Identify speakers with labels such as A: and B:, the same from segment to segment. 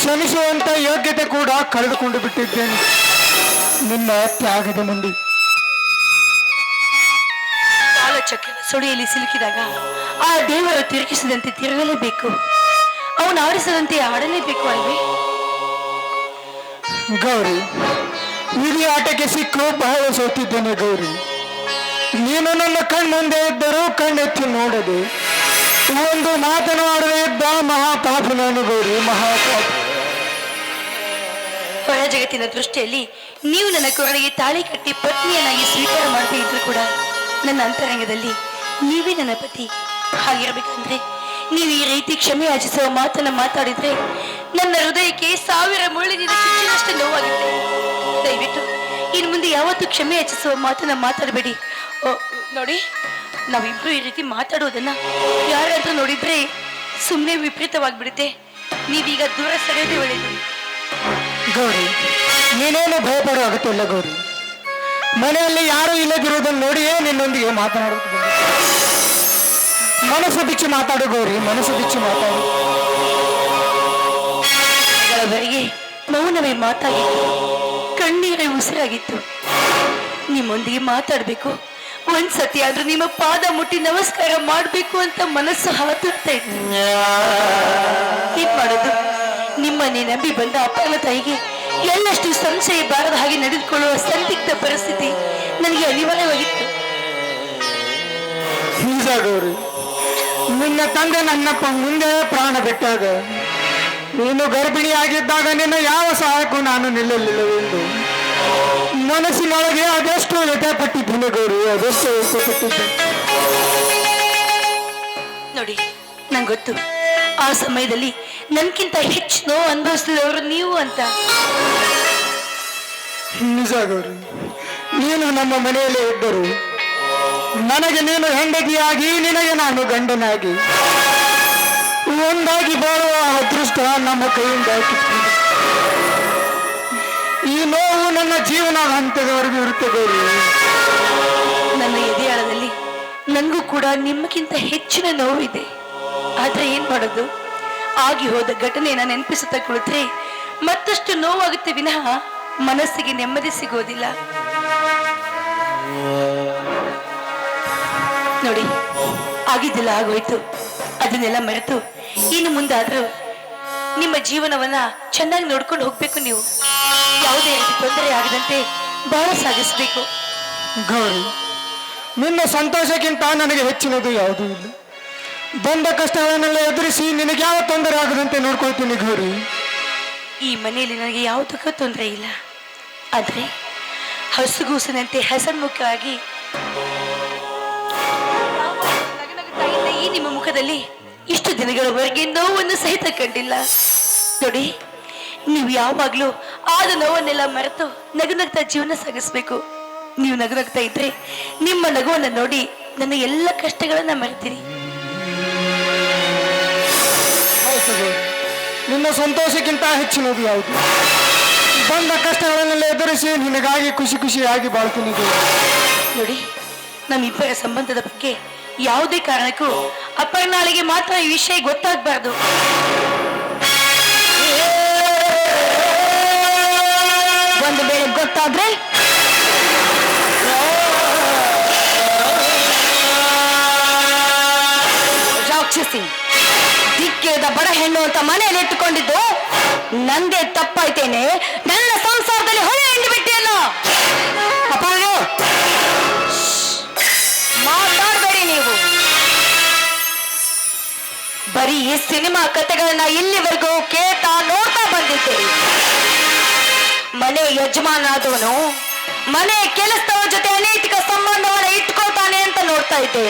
A: ಕ್ಷಮಿಸುವಂತ ಯೋಗ್ಯತೆ ಕೂಡ ಕಳೆದುಕೊಂಡು ಬಿಟ್ಟಿದ್ದೇನೆ. ನಿನ್ನ ತ್ಯಾಗದ ಮುಂದೆ.
B: ಕಾಲಚಕ್ರ ಸುಳಿಯಲ್ಲಿ ಸಿಲುಕಿದಾಗ ಆ ದೇವರು ತಿರುಗಿಸಿದಂತೆ ತಿರುಗಲೇಬೇಕು. ಅವನು ಆಡಿಸದಂತೆ ಆಡಲೇಬೇಕು ಅಲ್ವೇ?
A: ಗೌರಿ ಇಡೀ ಆಟಕ್ಕೆ ಸಿಕ್ಕು ಬಹಳ ಸೋತಿದ್ದೇನೆ ಗೌರಿ. ನೀನು ನನ್ನ ಕಣ್ಮುಂದೆ ಇದ್ದರೂ ಕಣ್ಣೆತ್ತಿ ನೋಡದೆ ಒಂದು ಮಾತನಾಡದೇ ಇದ್ದ ಮಹಾಪಾಪ ನಾನು ಗೌರಿ ಮಹಾಪಾಪ.
B: ಹೊರ ಜಗತ್ತಿನ ದೃಷ್ಟಿಯಲ್ಲಿ ನೀವು ನನ್ನ ಕೊರಳಿಗೆ ತಾಳಿ ಕಟ್ಟಿ ಪತ್ನಿಯನ್ನಾಗಿ ಸ್ವೀಕಾರ ಮಾಡದೇ ಇದ್ರು ಕೂಡ ನನ್ನ ಅಂತರಂಗದಲ್ಲಿ ನೀವೇ ನನ್ನ ಪತಿ ಹಾಗಿರ್ಬೇಕಂದ್ರೆ ನೀವು ಈ ರೀತಿ ಕ್ಷಮೆ ಯಾಚಿಸುವ ಮಾತನ್ನ ಮಾತಾಡಿದ್ರೆ ನನ್ನ ಹೃದಯಕ್ಕೆ ಸಾವಿರ ಮುಳ್ಳಿನಿಂದ ಚುಚ್ಚಿನಷ್ಟು ನೋವಾಗುತ್ತೆ. ದಯವಿಟ್ಟು ಇನ್ನು ಮುಂದೆ ಯಾವತ್ತೂ ಕ್ಷಮೆ ಯಾಚಿಸುವ ಮಾತನ್ನ ಮಾತಾಡಬೇಡಿ. ಓ, ನೋಡಿ ನಾವಿಬ್ರು ಈ ರೀತಿ ಮಾತಾಡೋದನ್ನ ಯಾರಾದ್ರೂ ನೋಡಿದ್ರೆ ಸುಮ್ಮನೆ ವಿಪರೀತವಾಗಿಬಿಡುತ್ತೆ. ನೀವೀಗ ದೂರ ಸರಿಯೋದೇ ಒಳ್ಳೆಯದು.
A: ಗೌರಿ ನೀನೇನು ಭಯಪಡೋ ಅಗತ್ಯ ಇಲ್ಲ ಗೌರಿ. ಮನೆಯಲ್ಲಿ ಯಾರೂ ಇಲ್ಲದಿರುವುದನ್ನು ನೋಡಿಯೇ ನಿನ್ನೊಂದಿಗೆ ಮಾತನಾಡೋದು ಮನಸ್ಸು ಬಿಚ್ಚಿ ಮಾತಾಡು ಗೌರಿ ಮನಸ್ಸು ಬಿಚ್ಚಿ ಮಾತಾಡು.
B: ಅವರಿಗೆ ಮೌನವೇ ಮಾತಾಗಿತ್ತು. ಕಣ್ಣೀರೇ ಉಸಿರಾಗಿತ್ತು. ನಿಮ್ಮೊಂದಿಗೆ ಮಾತಾಡಬೇಕು. ಒಂದ್ಸತಿ ಆದ್ರೂ ನಿಮ್ಮ ಪಾದ ಮುಟ್ಟಿ ನಮಸ್ಕಾರ ಮಾಡಬೇಕು ಅಂತ ಮನಸ್ಸು ಇತ್ತು. ಏನ್ ಮಾಡೋದು ನಿಮ್ಮನ್ನೇ ನಂಬಿ ಬಂದ ಅಪ್ಪನ ತಾಯಿಗೆ ಎಳ್ಳಷ್ಟು ಸಂಶಯ ಬಾರದ ಹಾಗೆ ನಡೆದುಕೊಳ್ಳುವ ಸಂದಿಗ್ಧ ಪರಿಸ್ಥಿತಿ ನನಗೆ ಅನಿವಾರ್ಯವಾಗಿತ್ತು.
A: ನಿಜ ಗೌರಿ ನಿನ್ನ ತಂದೆ ನನ್ನಪ್ಪ ಮುಂದೆ ಪ್ರಾಣ ಬಿಟ್ಟಾಗ ನೀನು ಗರ್ಭಿಣಿಯಾಗಿದ್ದಾಗ ನಿನ್ನ ಯಾವ ಸಹಾಯಕ್ಕೂ ನಾನು ನಿಲ್ಲಲಿಲ್ಲವೆಂದು ಮನಸ್ಸಿನೊಳಗೆ ಅದೆಷ್ಟು ವ್ಯಥೆ ಪಟ್ಟಿದ್ದೇನೆ ಗೌರಿ ಅದೆಷ್ಟು
B: ನೋಡಿ ನಂಗೊತ್ತು. ಗೊತ್ತು ಆ ಸಮಯದಲ್ಲಿ ನನ್ಗಿಂತ ಹೆಚ್ಚು ನೋವು ಅನುಭವಿಸಿದವರು ನೀವು ಅಂತ.
A: ನಿಜ ಗೌರಿ ನೀನು ನಮ್ಮ ಮನೆಯಲ್ಲೇ ಇದ್ದರು ನನಗೆ ನೀನು ಹೆಂಡತಿಯಾಗಿ ನಿನಗೆ ನಾನು ಗಂಡನಾಗಿ. ಒಂದಾಗಿ ಬಾಳುವ ಅದೃಷ್ಟ ನಮ್ಮ ಕೈಯಿಂದ. ಈ ನೋವು ನನ್ನ ಜೀವನ ಹಂತದವರೆಗೂ ಇರುತ್ತೆ ಗೌರಿ.
B: ನನ್ನ ಎದೆಯಾಳದಲ್ಲಿ ನನಗೂ ಕೂಡ ನಿಮ್ಮಕ್ಕಿಂತ ಹೆಚ್ಚಿನ ನೋವಿದೆ. ಆದ್ರೆ ಏನ್ ಮಾಡೋದು? ಆಗಿ ಹೋದ ಘಟನೆಯನ್ನ ನೆನಪಿಸುತ್ತಾ ಕುಳಿತ್ರೆ, ಮತ್ತಷ್ಟು ನೋವಾಗುತ್ತೆ ವಿನಃ ಮನಸ್ಸಿಗೆ ನೆಮ್ಮದಿ ಸಿಗೋದಿಲ್ಲ. ನೋಡಿ, ಆಗಿದ್ದಿಲ್ಲ ಆಗೋಯ್ತು. ಅದನ್ನೆಲ್ಲ ಮರೆತು, ಇನ್ನು ಮುಂದಾದ್ರೂ ನಿಮ್ಮ ಜೀವನವನ್ನ ಚೆನ್ನಾಗಿ ನೋಡ್ಕೊಂಡು ಹೋಗ್ಬೇಕು ನೀವು. ಯಾವುದೇ ರೀತಿ ತೊಂದರೆ ಆಗದಂತೆ ಬಹಳ ಸಾಗಿಸ್ಬೇಕು.
A: ಗೌರಿ, ನಿನ್ನ ಸಂತೋಷಕ್ಕಿಂತ ನನಗೆ ಹೆಚ್ಚಿನದು ಯಾವುದೂ ಇಲ್ಲ. ಬಂದ ಕಷ್ಟಗಳನ್ನೆಲ್ಲ ಎದುರಿಸಿ ನಿನಗೆ ಯಾವ ತೊಂದರೆ ಆಗದಂತೆ ನೋಡ್ಕೊಳ್ತೀನಿ ಗೌರಿ.
B: ಈ ಮನೆಯಲ್ಲಿ ನನಗೆ ಯಾವುದಕ್ಕೂ ತೊಂದರೆ ಇಲ್ಲ. ಆದ್ರೆ ಹಸುಗೂಸಿನಂತೆ ಹಸನ್ಮುಖವಾಗಿ ಈ ನಿಮ್ಮ ಮುಖದಲ್ಲಿ ಇಷ್ಟು ದಿನಗಳವರೆಗೆ ನೋವನ್ನು ಸಹಿತ ಕಂಡಿಲ್ಲ. ನೋಡಿ, ನೀವು ಯಾವಾಗ್ಲೂ ಆದ ನೋವನ್ನೆಲ್ಲ ಮರೆತು ನಗುನಗ್ತಾ ಜೀವನ ಸಾಗಿಸ್ಬೇಕು. ನೀವು ನಗುನಗ್ತಾ ಇದ್ರೆ ನಿಮ್ಮ ನಗುವನ್ನ ನೋಡಿ ನನ್ನ ಎಲ್ಲ ಕಷ್ಟಗಳನ್ನ ಮರೆತೀರಿ.
A: ನಿನ್ನ ಸಂತೋಷಕ್ಕಿಂತ ಹೆಚ್ಚಿನದು ಯಾವುದು? ಬಂದ ಕಷ್ಟಗಳನ್ನೆಲ್ಲ ಎದುರಿಸಿ ನಿನಗಾಗಿ ಖುಷಿ ಖುಷಿಯಾಗಿ ಬಾಳ್ತೀನಿ ನೋಡಿ
B: ನೋಡಿ ನಮ್ಮಿಬ್ಬರ ಸಂಬಂಧದ ಬಗ್ಗೆ ಯಾವುದೇ ಕಾರಣಕ್ಕೂ ಅಪರ್ಣಾಳಿಗೆ ಮಾತ್ರ ಈ ವಿಷಯ ಗೊತ್ತಾಗಬಾರ್ದು. ಒಂದು ಬೇರೆ ಗೊತ್ತಾದ್ರೆ ಬಡ ಹೆಣ್ಣು ಅಂತ ಮನೆಯಲ್ಲಿ ಇಟ್ಟುಕೊಂಡಿದ್ದು ನಂದೇ ತಪ್ಪಾಯ್ತೇನೆ. ನನ್ನ ಸಂಸಾರದಲ್ಲಿ ಹೊಳೆ ಹಿಂಡಿ ಬಿಟ್ಟಿಯಲ್ಲ? ಮಾತಾಡಬೇಡಿ ನೀವು. ಬರೀ ಈ ಸಿನಿಮಾ ಕಥೆಗಳನ್ನ ಇಲ್ಲಿವರೆಗೂ ಕೇಳ್ತಾ ನೋಡ್ತಾ ಬಂದಿದ್ದೆ ಮನೆ ಯಜಮಾನಾದವನು ಮನೆ ಕೆಲಸದವರ ಜೊತೆ ಅನೈತಿಕ ಸಂಬಂಧವನ್ನ ಇಟ್ಕೊಳ್ತಾನೆ ಅಂತ ನೋಡ್ತಾ ಇದ್ದೆ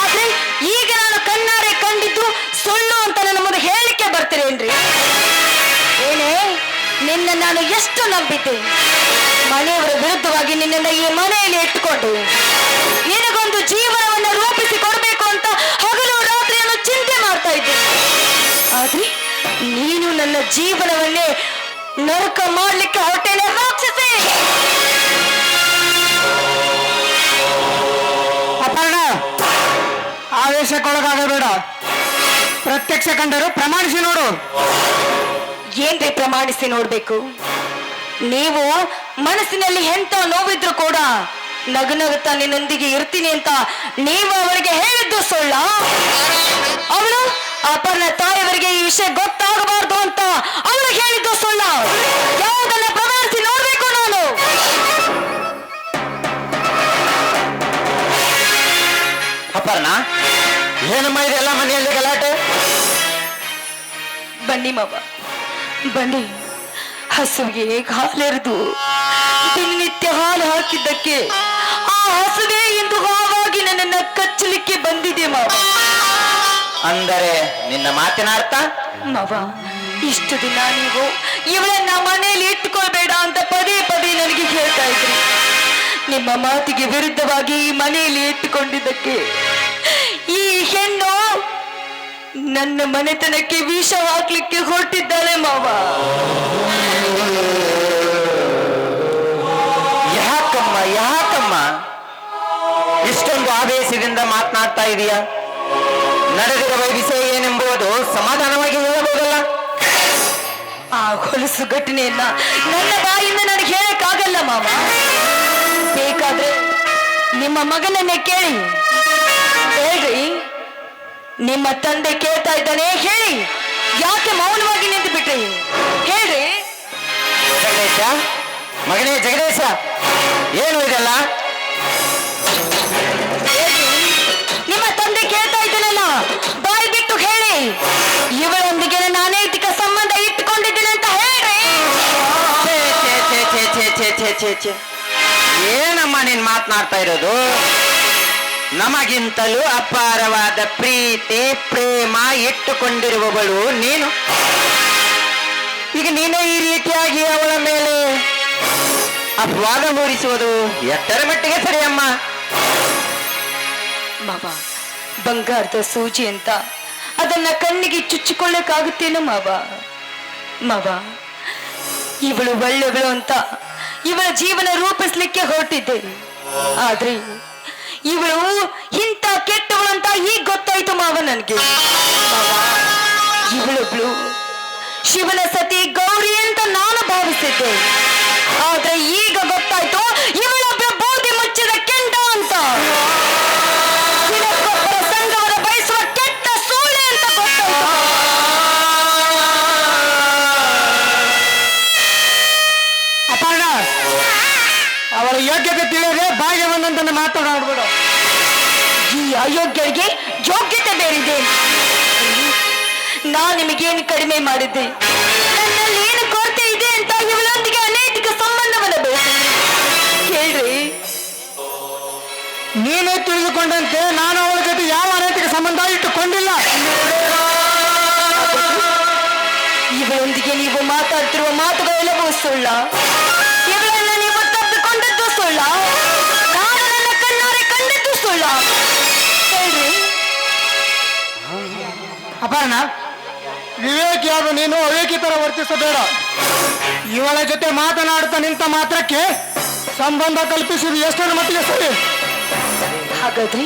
B: ಆದ್ರೆ ಈಗ ನಾನು ಕಣ್ಣಾರೆ ಕಂಡಿದ್ದು ಸುಳ್ಳು ಅಂತ ನನ್ನ ಮುಂದೆ ಹೇಳಿಕೆ ಬರ್ತೀರೇನ್ರಿ? ಏನೇ, ನಿನ್ನ ನಾನು ಎಷ್ಟು ನಂಬಿದ್ದೆ? ಮನೆಯವರ ವಿರುದ್ಧವಾಗಿ ನಿನ್ನನ್ನು ಈ ಮನೆಯಲ್ಲಿ ಇಟ್ಟುಕೊಂಡು ನಿನಗೊಂದು ಜೀವನವನ್ನು ರೂಪಿಸಿ ಕೊಡಬೇಕು ಅಂತ ಹಗಲು ರಾತ್ರಿಯನ್ನು ಚಿಂತೆ ಮಾಡ್ತಾ ಇದ್ದೆ. ಆದ್ರೆ ನೀನು ನನ್ನ ಜೀವನವನ್ನೇ ನರಕ ಮಾಡ್ಲಿಕ್ಕೆ ಹೊಟ್ಟೆನೆ ರಾಕ್ಷಸಿ.
A: ಅಪರ್ಣ, ಆವೇಶಕ್ಕೊಳಗಾಗಬೇಡ. ಪ್ರತ್ಯಕ್ಷ ಕಂಡರು ಪ್ರಮಾಣಿಸಿ ನೋಡು.
B: ಏನ್ರಿ ಪ್ರಮಾಣಿಸಿ ನೋಡ್ಬೇಕು? ನೀವು ಮನಸ್ಸಿನಲ್ಲಿ ಎಂತ ನೋವಿದ್ರು ಕೂಡ ನಗು ನಗುತ್ತಾ ನಿನ್ನೊಂದಿಗೆ ಇರ್ತೀನಿ ಅಂತ ನೀವು ಅವರಿಗೆ ಹೇಳಿದ್ದು ಸುಳ್ಳ? ಅವಳು ಅಪರ್ಣ ತಾಯಿಯವರಿಗೆ ಈ ವಿಷಯ ಗೊತ್ತಾಗಬಾರ್ದು ಅಂತ ಅವಳು ಹೇಳಿದ್ದು ಸುಳ್ಳ? ಯಾವುದನ್ನ ಪ್ರಮಾಣಿಸಿ ನೋಡ್ಬೇಕು ನಾನು?
C: ಅಪರ್ಣ ಏನಮ್ಮ ಇದೆಲ್ಲ ಮನೆಯಲ್ಲಿ ಗಲಾಟೆ?
B: ಬನ್ನಿ ಮಾವ. ಬನ್ನಿ. ಹಸುವಿಗೆ ಹಾಲೆರೆದು? ದಿನನಿತ್ಯ ಹಾಲು ಹಾಕಿದ್ದಕ್ಕೆ ಆ ಹಸುವೆ ಎಂದು ಹಾವಾಗಿ ನನ್ನನ್ನ ಕಚ್ಚಲಿಕ್ಕೆ ಬಂದಿದೆ ಮಾವ.
C: ಅಂದರೆ ನಿನ್ನ ಮಾತಿನ ಅರ್ಥ?
B: ಮಾವ ಇಷ್ಟು ದಿನ ನೀವು ಇವಳನ್ನ ಮನೆಯಲ್ಲಿ ಇಟ್ಟುಕೊಳ್ಬೇಡ ಅಂತ ಪದೇ ಪದೇ ನನಗೆ ಹೇಳ್ತಾ ಇದ್ರಿ. ನಿಮ್ಮ ಮಾತಿಗೆ ವಿರುದ್ಧವಾಗಿ ಈ ಮನೆಯಲ್ಲಿ ಇಟ್ಟುಕೊಂಡಿದ್ದಕ್ಕೆ ನನ್ನ ಮನೆತನಕ್ಕೆ ವಿಷ ಹಾಕ್ಲಿಕ್ಕೆ ಹೊರಟಿದ್ದಾಳೆ ಮಾವ.
C: ಯಾಕಮ್ಮ ಯಾಕಮ್ಮ? ಇಷ್ಟೊಂದು ಆವೇಶದಿಂದ ಮಾತನಾಡ್ತಾ ಇದೀಯಾ? ನಡೆದಿರುವ ವಿಷಯ ಏನೆಂಬುದು ಸಮಾಧಾನವಾಗಿ ಹೇಳಬಹುದಲ್ಲ?
B: ಆ ಹೊಲಸು ಘಟನೆಯನ್ನ ನನ್ನ ಬಾಯಿಂದ ನನಗೆ ಹೇಳಕ್ಕಾಗಲ್ಲ ಮಾವ. ಬೇಕಾದ್ರೆ ನಿಮ್ಮ ಮಗನನ್ನೇ ಕೇಳಿ. ಹೇಳ್ರಿ. ನಿಮ್ಮ ತಂದೆ ಕೇಳ್ತಾ ಇದ್ದಾನೆ ಹೇಳಿ. ಯಾಕೆ ಮೌನವಾಗಿ ನಿಂತು ಬಿಟ್ರಿ? ಹೇಳ್ರಿ.
C: ಜಗದೇಶ ಮಗನೇ ಜಗದೀಶ ಏನು ಇದೆಲ್ಲ?
B: ನಿಮ್ಮ ತಂದೆ ಕೇಳ್ತಾ ಇದ್ದಾನಲ್ಲ ಬಾಯಿ ಬಿಟ್ಟು ಹೇಳಿ. ಇವಳೊಂದಿಗೆ ನಾನೇ ಅನೈತಿಕ ಸಂಬಂಧ ಇಟ್ಟುಕೊಂಡಿದ್ದೀನಿ ಅಂತ ಹೇಳ್ರಿ.
C: ಛೇ, ಛೇ, ಛೇ, ಛೇ, ಛೇ, ಛೇ, ಛೇ, ಛೇ, ಛೇ. ಏನಮ್ಮ ನೀನ್ ಮಾತನಾಡ್ತಾ ಇರೋದು? ನಮಗಿಂತಲೂ ಅಪಾರವಾದ ಪ್ರೀತಿ, ಪ್ರೇಮ ಇಟ್ಟುಕೊಂಡಿರುವವಳು ನೀನು. ಈಗ ನೀನೇ ಈ ರೀತಿಯಾಗಿ ಅವಳ ಮೇಲೆ ಅಪವಾದ ಮೂಡಿಸುವುದು ಎತ್ತರ ಮಟ್ಟಿಗೆ ಸರಿಯಮ್ಮ
B: ಮಾವ, ಬಂಗಾರದ ಸೂಜಿ ಅಂತ ಅದನ್ನ ಕಣ್ಣಿಗೆ ಚುಚ್ಚಿಕೊಳ್ಳಕ್ಕಾಗುತ್ತೇನೋ ಮಾವ? ಮಾವ, ಇವಳು ಒಳ್ಳೆಗಳು ಅಂತ ಇವಳ ಜೀವನ ರೂಪಿಸ್ಲಿಕ್ಕೆ ಹೊರಟಿದ್ದೆ. ಆದ್ರೆ ಇವಳು ಇಂಥ ಕೆಟ್ಟವಳು ಅಂತ ಈಗ ಗೊತ್ತಾಯ್ತು ಮಾವ ನನ್ಗೆ. ಇವಳೊಬ್ಳು ಶಿವನ ಸತಿ ಗೌರಿ ಅಂತ ನಾನು ಭಾವಿಸಿದ್ದೆ. ಆದ್ರೆ ಈಗ ಗೊತ್ತಾಯ್ತು ಇವಳೊಬ್ಳು ಬೂದಿ ಮುಚ್ಚಿದ ಕೆಂಡ ಅಂತ. ಸಂಘವನ್ನ ಬಯಸುವ ಕೆಟ್ಟ ಸೂಳೆ ಅಂತ ಗೊತ್ತಾಯ್ತು.
A: ಅಪರ್ಣ ಅವಳ ಯೋಗ್ಯತೆ ತಿಳಿಯದೆ ಬಾಯಿಗೆ ಬಂದಂತ
B: ಈ ಅಯೋಗ್ಯರಿಗೆ ಯೋಗ್ಯತೆ ಬೇರಿದೆ ನಾ ನಿಮಗೇನು ಕಡಿಮೆ ಮಾಡಿದ್ದೆ? ನನ್ನಲ್ಲಿ ಏನು ಕೊರತೆ ಇದೆ ಅಂತ ಇವಳೊಂದಿಗೆ ಅನೈತಿಕ ಸಂಬಂಧವನ್ನು ಬೆಳೆಸಿದೆ ಹೇಳ್ರಿ
A: ನೀನೇ ತಿಳಿದುಕೊಂಡಂತೆ ನಾನು ಅವಳ ಜೊತೆ ಯಾವ ಅನೈತಿಕ ಸಂಬಂಧ ಇಟ್ಟುಕೊಂಡಿಲ್ಲ.
B: ಇವಳೊಂದಿಗೆ ನೀವು ಮಾತಾಡ್ತಿರುವ ಮಾತುಗಳೆಲ್ಲವೂ ಸುಳ್ಳ.
A: ಅಪರ್ಣ ವಿವೇಕಿಯಾದ ನೀನು ಅವೇಕಿ ತರ ವರ್ತಿಸಬೇಡ. ಇವಳ ಜೊತೆ ಮಾತನಾಡುತ್ತಾ ನಿಂತ ಮಾತ್ರಕ್ಕೆ ಸಂಬಂಧ ಕಲ್ಪಿಸುವುದು ಎಷ್ಟರ ಮಟ್ಟಿಗೆ ಸರಿ?
B: ಹಾಗಾದ್ರೆ?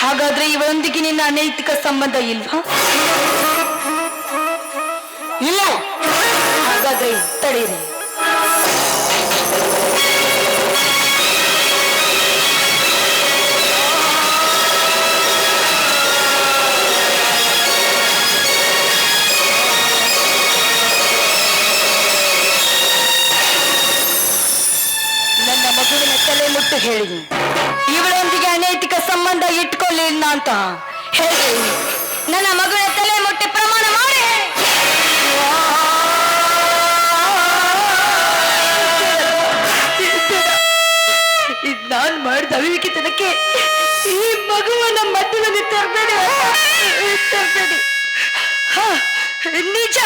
B: ಹಾಗಾದ್ರೆ ಇವಳೊಂದಿಗೆ ನಿನ್ನ ಅನೈತಿಕ ಸಂಬಂಧ ಇಲ್ವಾ?
A: ಇಲ್ಲ.
B: ಹಾಗಾದ್ರೆ ತಡೀರಿ. ತಲೆ ಮುಟ್ಟು ಹೇಳಿ ಇವಳೊಂದಿಗೆ ಅನೈತಿಕ ಸಂಬಂಧ ಇಟ್ಕೊಳ್ಳಿಲ್ಲ ಅಂತ ಹೇಳಿ. ನನ್ನ ಮಗುವಿನ ತಲೆ ಮುಟ್ಟಿ ಪ್ರಮಾಣ ಮಾಡಿ ಇದು ನಾನು ಮಾಡಿದ ಅವಿವೇಕಿತನಕ್ಕೆ ಈ ಮಗುವನ್ನ ಮಧ್ಯದಲ್ಲಿ ತರಬೇಡಿ. ತರಬೇಡಿ. ನಿಜ.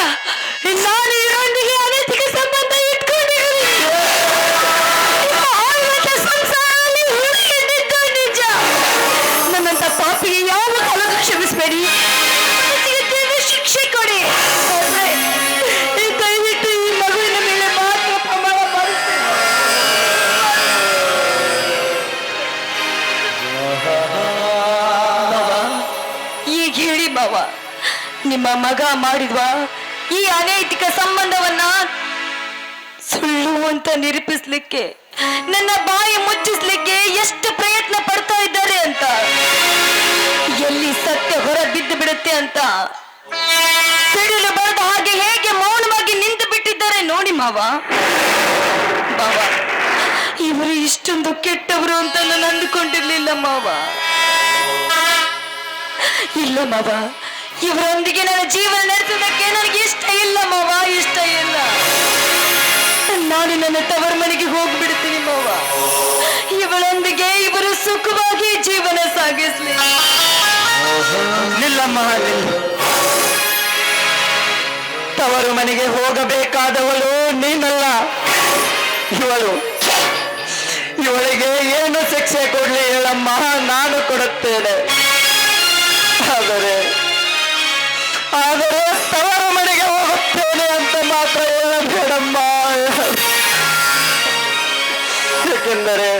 B: ನಿಮ್ಮ ಮಗ ಮಾಡಿದ್ವ ಈ ಅನೈತಿಕ ಸಂಬಂಧವನ್ನ ಸುಳ್ಳು ಅಂತ ನಿರೂಪಿಸ್ಲಿಕ್ಕೆ, ನನ್ನ ಬಾಯಿ ಮುಚ್ಚಿಸ್ಲಿಕ್ಕೆ ಎಷ್ಟು ಪ್ರಯತ್ನ ಪಡ್ತಾ ಇದ್ದಾರೆ ಅಂತ? ಎಲ್ಲಿ ಸತ್ಯ ಹೊರ ಬಿದ್ದು ಬಿಡುತ್ತೆ ಅಂತ? ಸಿಡಿಲು ಬರೆದ ಹಾಗೆ ಹೇಗೆ ಮೌನವಾಗಿ ನಿಂತು ಬಿಟ್ಟಿದ್ದಾರೆ ನೋಡಿ ಮಾವ. ಮಾವ, ಇವರು ಇಷ್ಟೊಂದು ಕೆಟ್ಟವರು ಅಂತ ನಾನು ಅಂದುಕೊಂಡಿರ್ಲಿಲ್ಲ ಮಾವ. ಇಲ್ಲ ಮಾವ ಇವರೊಂದಿಗೆ ನನ್ನ ಜೀವನ ನಡೆಸೋದಕ್ಕೆ ನನಗೆ ಇಷ್ಟ ಇಲ್ಲ, ಮಾವ, ಇಷ್ಟ ಇಲ್ಲ. ನಾನು ನನ್ನ ತವರ ಮನೆಗೆ ಹೋಗ್ಬಿಡ್ತೀನಿ, ಮಾವ. ಇವಳೊಂದಿಗೆ ಇವರು ಸುಖವಾಗಿ ಜೀವನ ಸಾಗಿಸ್ಲಿ.
C: ನಿಲ್ಲಮ್ಮ ತವರು ಮನೆಗೆ ಹೋಗಬೇಕಾದವಳು ನೀನಲ್ಲ. ಇವಳು, ಇವಳಿಗೆ ಏನು ಶಿಕ್ಷೆ ಕೊಡ್ಲಿ ಹೇಳಮ್ಮ, ನಾನು ಕೊಡುತ್ತೇನೆ. ಆದರೆ ಆದರೆ ತವರ ಮನೆಗೆ ಹೋಗುತ್ತೇನೆ ಅಂತ ಮಾತ್ರ ಹೇಳಬೇಡಮ್ಮ. ಏಕೆಂದರೆ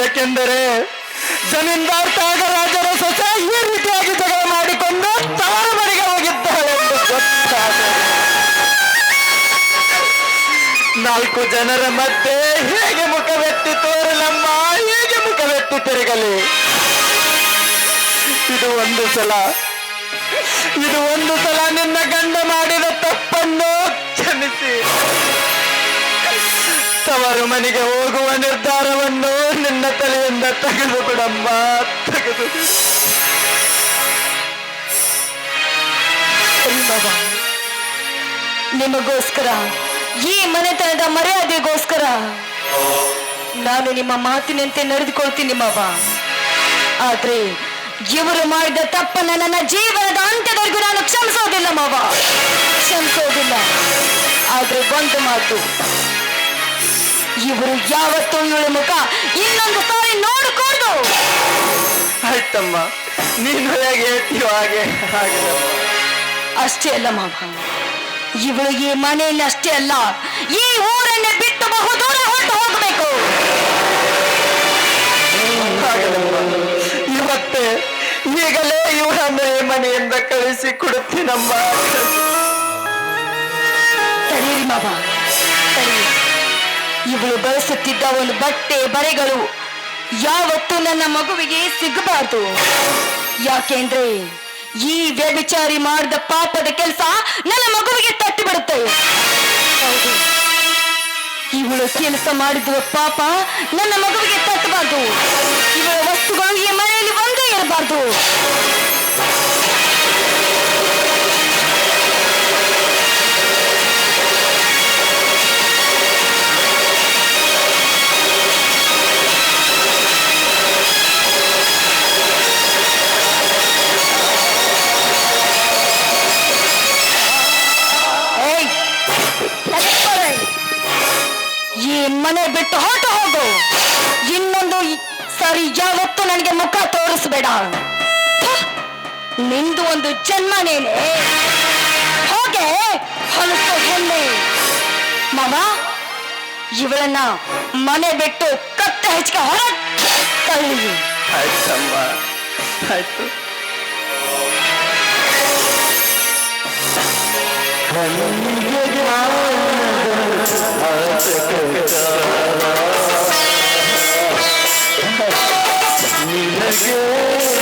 C: ಏಕೆಂದರೆ ಜಮೀನ್ದಾರ್ ತ್ಯಾಗರಾಜರ ಸೊಸೆ ಈ ರೀತಿಯಾಗಿ ಜಗಳ ಮಾಡಿಕೊಂಡು ತವರ ಮನೆಗೆ ಹೋಗಿದ್ದಾಳೆ ಎಂದು ಗೊತ್ತಾದ ನಾಲ್ಕು ಜನರ ಮಧ್ಯೆ ಹೇಗೆ ಮುಖವೆತ್ತಿ ತೋರಲಮ್ಮ? ಹೇಗೆ ಮುಖವೆತ್ತಿ ತಿರುಗಲಿ? ಇದು ಒಂದು ಸಲ ಇದು ಒಂದು ಸಲ ನಿನ್ನ ಗಂಡ ಮಾಡಿದ ತಪ್ಪನ್ನು ಕ್ಷಮಿಸಿ. ತವರು ಮನೆಗೆ ಹೋಗುವ ನಿರ್ಧಾರವನ್ನು ನಿನ್ನ ತಲೆಯಿಂದ ತೆಗೆದು ಬಿಡಮ್ಮ
B: ನಿಮಗೋಸ್ಕರ, ಈ ಮನೆತನದ ಮರ್ಯಾದೆಗೋಸ್ಕರ ನಾನು ನಿಮ್ಮ ಮಾತಿನಂತೆ ನಡೆದುಕೊಳ್ತೀನಿ ಮಾವ. ಆದ್ರೆ ಇವರು ಮಾಡಿದ ತಪ್ಪನ್ನ ನನ್ನ ಜೀವನದ ಕ್ಷಮಿಸೋದಿಲ್ಲ ಮಾವ. ಕ್ಷಮಿಸೋದಿಲ್ಲ ಆದ್ರೆ ಒಂದು ಮಾತು. ಇವರು ಯಾವತ್ತೂ ಇವಳ ಮುಖ ಇನ್ನೊಂದು ಸಾರಿ ನೋಡಕೂಡ್ದು
C: ಆಯ್ತಮ್ಮ ನೀನು ಹೇಗೆ ಹೇಳ್ತೀಯೋ ಹಾಗೆ
B: ಅಷ್ಟೇ ಅಲ್ಲ ಮಾವ. ಇವಳು ಈ ಮನೆಯಲ್ಲಿ ಅಷ್ಟೇ ಅಲ್ಲ ಈ ಊರನ್ನೇ ಬಿಟ್ಟು ಬಹುದೂರ ಹೊರಟು ಹೋಗಬೇಕು.
C: ಇವತ್ತೇ ಈಗಲೇ ಇವರನ್ನೇ ಕಳಿಸಿ ಕೊಡುತ್ತೀನಮ್ಮ
B: ತಡೀರಿ ಮಾವ. ಇವಳು ಬಳಸುತ್ತಿದ್ದ ಒಂದು ಬಟ್ಟೆ ಬರೆಗಳು ಯಾವತ್ತೂ ನನ್ನ ಮಗುವಿಗೆ ಸಿಗಬಾರ್ದು. ಯಾಕೆಂದ್ರೆ ಈ ವ್ಯಭಿಚಾರಿ ಮಾಡಿದ ಪಾಪದ ಕೆಲಸ ನನ್ನ ಮಗುವಿಗೆ ತಟ್ಟಿ ಬಿಡುತ್ತೆ. ಇವಳು ಕೆಲಸ ಮಾಡಿದ ಪಾಪ ನನ್ನ ಮಗುವಿಗೆ ತಟ್ಟಬಾರ್ದು. ಇವಳ ವಸ್ತುಗಳು ಈ ಮನೆಯಲ್ಲಿ ಒಂದೇ ಇರಬಾರ್ದು. ನಿಂದು ಒಂದು ಜನ್ಮನೇನೆ ಹೋಗೆ ಹೊಲಸು ಹೆಮ್ಮೆ ಮಾವ ಇವಳನ್ನ ಮನೆ ಬಿಟ್ಟು ಕತ್ತೆ ಹೆಚ್ಚಿಗೆ ಹೊರ ತಳ್ಳಿ.
C: ಆಯ್ತಮ್ಮ ಆಯ್ತು. ಇಲ್ಲಮ್ಮ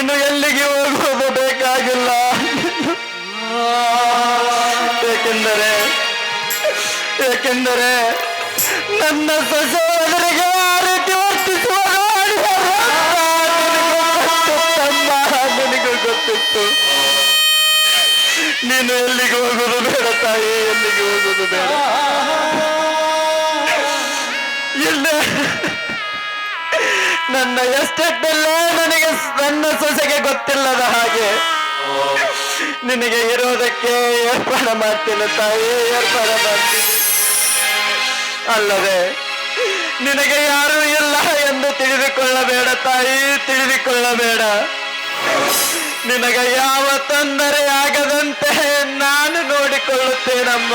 C: ನೀನು ಎಲ್ಲಿಗೆ ಹೋಗೋದು ಬೇಕಾಗಿಲ್ಲ. ಏಕೆಂದರೆ ಏಕೆಂದರೆ ನನ್ನ ಸಸೋದರಿಗೆ ಆ ರೀತಿ ವರ್ತಿಸುವ ಗೊತ್ತಿತ್ತು. ನೀನು ಎಲ್ಲಿಗೆ ಹೋಗೋದು ಬೇಡ ತಾಯಿ, ಎಲ್ಲಿಗೆ ಹೋಗೋದು ಬೇಡ. ಇಲ್ಲ ನನ್ನ ಎಸ್ಟೇಟ್ನಲ್ಲೇ ನನಗೆ ನನ್ನ ಸೊಸೆಗೆ ಗೊತ್ತಿಲ್ಲದ ಹಾಗೆ. ನಿನಗೆ ಇರೋದಕ್ಕೆ ಏರ್ಪಾಡ ಮಾಡ್ತೀನಿ ತಾಯಿ, ಏರ್ಪಾಡ ಮಾಡ್ತೀನಿ. ಅಲ್ಲದೆ, ನಿನಗೆ ಯಾರೂ ಇಲ್ಲ ಎಂದು ತಿಳಿದುಕೊಳ್ಳಬೇಡ ತಾಯಿ, ತಿಳಿದುಕೊಳ್ಳಬೇಡ. ನಿನಗೆ ಯಾವ ತೊಂದರೆ ಆಗದಂತೆ ನಾನು ನೋಡಿಕೊಳ್ಳುತ್ತೇನಮ್ಮ.